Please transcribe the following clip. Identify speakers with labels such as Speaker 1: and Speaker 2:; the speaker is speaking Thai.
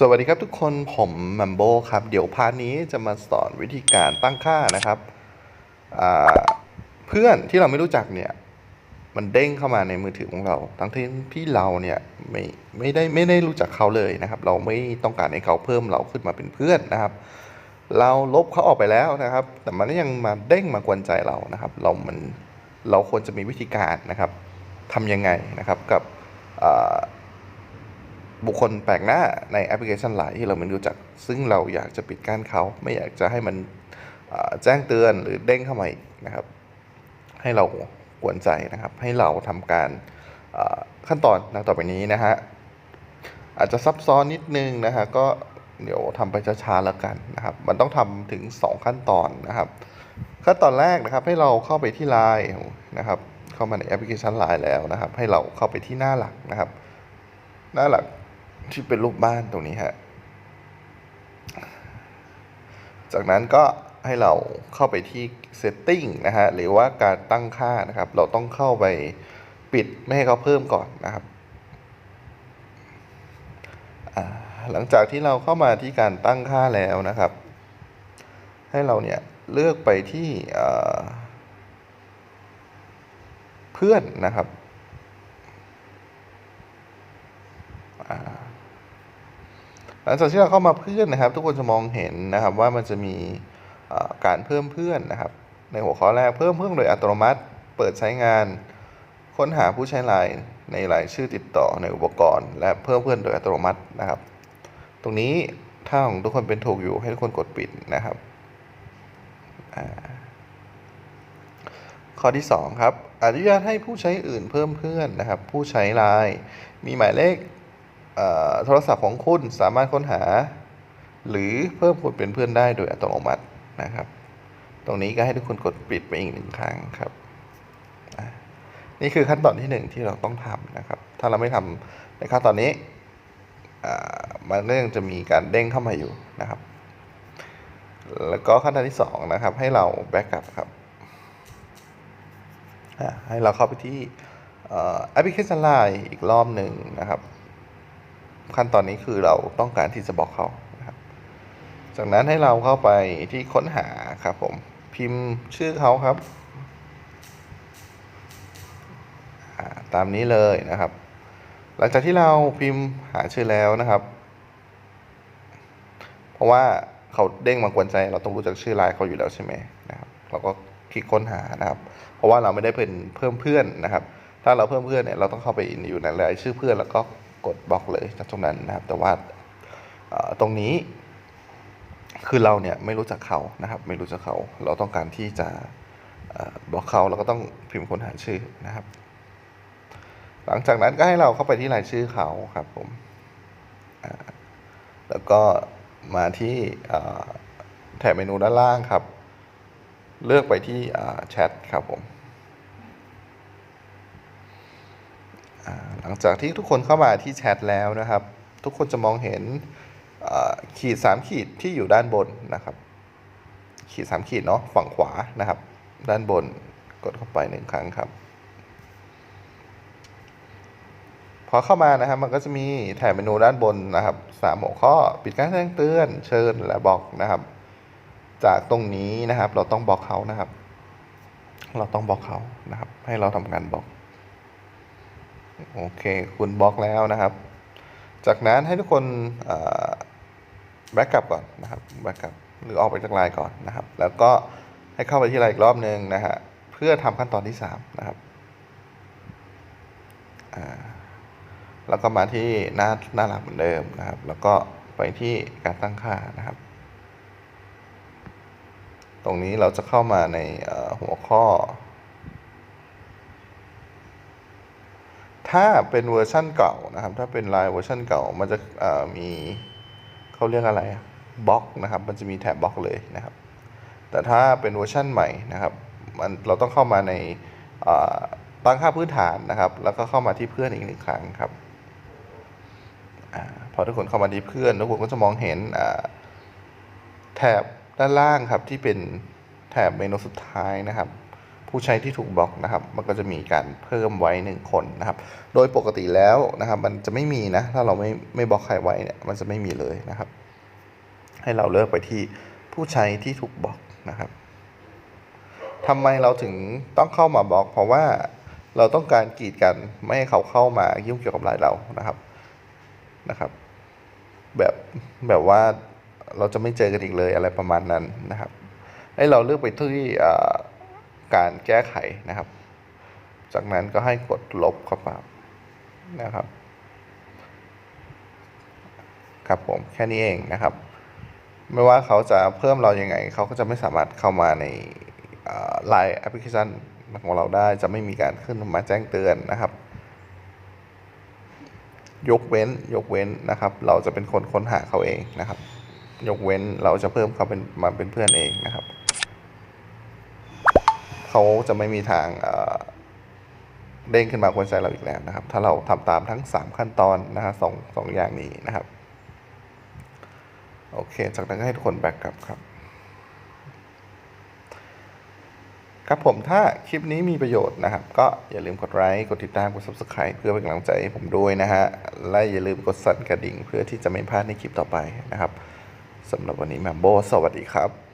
Speaker 1: สวัสดีครับทุกคนผมมัมโบครับ เดี๋ยวพาร์ทนี้จะมาสอนวิธีการตั้งค่านะครับเพื่อนที่เราไม่รู้จักเนี่ย มันเด้งเข้ามาในมือถือของเรา ทั้งที่ที่เราเนี่ยไม่ไม่ได้ไม่ได้รู้จักเขาเลยนะครับ เราไม่ต้องการให้เขาเพิ่มเราขึ้นมาเป็นเพื่อนนะครับ เราลบเขาออกไปแล้วนะครับ แต่มันยังมาเด้งมากวนใจเรานะครับ เรามันเราควรจะมีวิธีการนะครับทำยังไงนะครับกับ บุคคลแปลกหน้าในแอปพลิเคชันไลน์ที่เราไม่รู้จัก ซึ่งเราอยากจะปิดกั้นเขา ไม่อยากจะให้มันแจ้งเตือนหรือเด้งเข้ามาอีกนะครับ ให้เรากวนใจนะครับ ให้เราทำการขั้นตอนดังต่อไปนี้นะฮะอาจจะซับซ้อนนิดนึงนะฮะก็เดี๋ยวทำไปช้าๆแล้วกันนะครับ มันต้องทำถึง 2 ขั้นตอนนะครับ ขั้นตอนแรกนะครับ ให้เราเข้าไปที่ไลน์นะครับ เข้ามาในแอปพลิเคชันไลน์แล้วนะครับ ให้เราเข้าไปที่หน้าหลักนะครับ หน้าหลัก ที่เป็นรูปบ้านตรงนี้ฮะ จากนั้นก็ให้เราเข้าไปที่ setting นะฮะ หรือว่าการตั้งค่านะครับ เราต้องเข้าไปปิดไม่ให้เขาเพิ่มก่อนนะครับ หลังจากที่เราเข้ามาที่การตั้งค่าแล้วนะครับ ให้เราเนี่ยเลือกไปที่เอ่อเพื่อนนะครับ หลังจากที่เราเข้ามาเพื่อนนะครับ ทุกคนจะมองเห็นนะครับว่ามันจะมีการเพิ่มเพื่อนนะครับ ในหัวข้อแรกเพิ่มเพื่อนโดยอัตโนมัติ เปิดใช้งาน ค้นหาผู้ใช้ไลน์ในรายชื่อติดต่อในอุปกรณ์ และเพิ่มเพื่อนโดยอัตโนมัตินะครับ ตรงนี้ถ้าของทุกคนเป็นถูกอยู่ให้ทุกคนกดปิดนะครับข้อที่ 2 ครับ อนุญาตให้ผู้ใช้อื่นเพิ่มเพื่อนนะครับ ผู้ใช้ไลน์มีหมายเลข โทรศัพท์ของคุณสามารถค้นหา หรือเพิ่มคนเป็นเพื่อนได้โดยอัตโนมัตินะครับ ตรงนี้ก็ให้ทุกคนกดปิดไปอีกหนึ่งครั้งครับ นี่คือขั้นตอนที่หนึ่งที่เราต้องทำนะครับ ถ้าเราไม่ทำในขั้นตอนนี้มันก็ยังจะมีการเด้งเข้ามาอยู่นะครับ แล้วก็ขั้นตอนที่สองนะครับ ให้เราแบ็กอัพครับให้เราเข้าไปที่แอปพลิเคชันไลน์อีกรอบหนึ่งนะครับ ขั้นตอนนี้คือเราต้องการที่จะบอกเขานะครับจากนั้นให้เราเข้าไปที่ค้นหาครับผมพิมพ์ชื่อเขาครับ ตามนี้เลยนะครับ หลังจากที่เราพิมพ์หาชื่อแล้วนะครับ เพราะว่าเขาเด้งมากวนใจเราต้องรู้จักชื่อไลน์เขาอยู่แล้วใช่ไหมนะครับ เราก็คลิกค้นหานะครับ เพราะว่าเราไม่ได้เป็นเพิ่มเพื่อนนะครับ ถ้าเราเพิ่มเพื่อนเนี่ยเราต้องเข้าไปอยู่ในรายชื่อเพื่อนแล้วก็ กดบล็อกเลยจากตรงนั้นนะครับ แต่ว่าตรงนี้คือเราเนี่ยไม่รู้จักเขานะครับ ไม่รู้จักเขา เราต้องการที่จะบล็อกเขาเราก็ต้องพิมพ์ค้นหาชื่อนะครับ หลังจากนั้นก็ให้เราเข้าไปที่รายชื่อเขาครับผมแล้วก็มาที่แถบเมนูด้านล่างครับ เลือกไปที่แชทครับผม อ่าหลัง จากที่ทุกคนเข้ามาที่แชทแล้วนะครับ ทุกคนจะมองเห็นขีดสามขีดที่อยู่ด้านบนนะครับ ขีดสามขีดเนาะฝั่งขวานะครับ ด้านบนกดเข้าไปหนึ่งครั้งครับ พอเข้ามานะครับมันก็จะมีแถบเมนูด้านบนนะครับสามหัวข้อปิดการแจ้งเตือนเชิญและบล็อกนะครับ จากตรงนี้นะครับเราต้องบล็อกเขานะครับ เราต้องบล็อกเขานะครับ ให้เราทำการบล็อก โอเค คุณบล็อกแล้วนะครับ จากนั้นให้ทุกคนแบ็กกลับก่อนนะครับแบ็กกลับหรือออกไปจากไลน์ก่อนนะครับ แล้วก็ให้เข้าไปที่ไลน์อีกรอบหนึ่งนะฮะเพื่อทำขั้นตอนที่ 3 นะครับแล้วก็มาที่หน้าหน้าหลักเหมือนเดิมนะครับ แล้วก็ไปที่การตั้งค่านะครับ ตรงนี้เราจะเข้ามาในหัวข้อ ถ้าเป็นเวอร์ชั่นเก่านะครับ ถ้าเป็นลายเวอร์ชันเก่า มันจะมีเขาเรียกอะไรบล็อกนะครับ มันจะมีแถบบล็อกเลยนะครับ แต่ถ้าเป็นเวอร์ชันใหม่นะครับ มันเราต้องเข้ามาในตั้งค่าพื้นฐานนะครับ แล้วก็เข้ามาที่เพื่อนอีกหนึ่งครั้งครับอพอทุกคนเข้ามาที่เพื่อนทุกคนก็จะมองเห็นแถบด้านล่างครับที่เป็นแถบเมนูสุดท้ายนะครับ ผู้ใช้ที่ถูกบล็อกนะครับ มันก็จะมีการเพิ่มไว้หนึ่งคนนะครับ โดยปกติแล้วนะครับ มันจะไม่มีนะ ถ้าเราไม่ไม่บล็อกใครไว้เนี่ย มันจะไม่มีเลยนะครับ ให้เราเลือกไปที่ผู้ใช้ที่ถูกบล็อกนะครับทำไมเราถึงต้องเข้ามาบล็อก เพราะว่าเราต้องการกีดกันไม่ให้เขาเข้ามายุ่งเกี่ยวกับไลน์เรานะครับนะครับ แบบแบบว่าเราจะไม่เจอกันอีกเลยอะไรประมาณนั้นนะครับ ให้เราเลือกไปที่อ่อ การแก้ไขนะครับ จากนั้นก็ให้กดลบเข้าไปนะครับครับผมแค่นี้เองนะครับ ไม่ว่าเขาจะเพิ่มเรายังไง เขาก็จะไม่สามารถเข้ามาในไลน์แอปพลิเคชันของเราได้จะไม่มีการขึ้นมาแจ้งเตือนนะครับ ยกเว้นยกเว้นนะครับ เราจะเป็นคนค้นหาเขาเองนะครับ ยกเว้นเราจะเพิ่มเขาเป็นมาเป็นเพื่อนเองนะครับ เขาจะไม่มีทางเด้งขึ้นมาควนใจเราอีกแล้วนะครับ ถ้าเราทำตามทั้ง 3 ขั้นตอนนะครับสองสองอย่างนี้นะครับ โอเค จากนั้นให้ทุกคนแบ็กกลับครับ ครับผมถ้าคลิปนี้มีประโยชน์นะครับ ก็อย่าลืมกดไลค์กดติดตามกด subscribe เพื่อเป็นกำลังใจให้ผมด้วยนะฮะ และอย่าลืมกดสั่นกระดิ่ง เพื่อที่จะไม่พลาดในคลิปต่อไปนะครับสำหรับวันนี้แมมโบสวัสดีครับ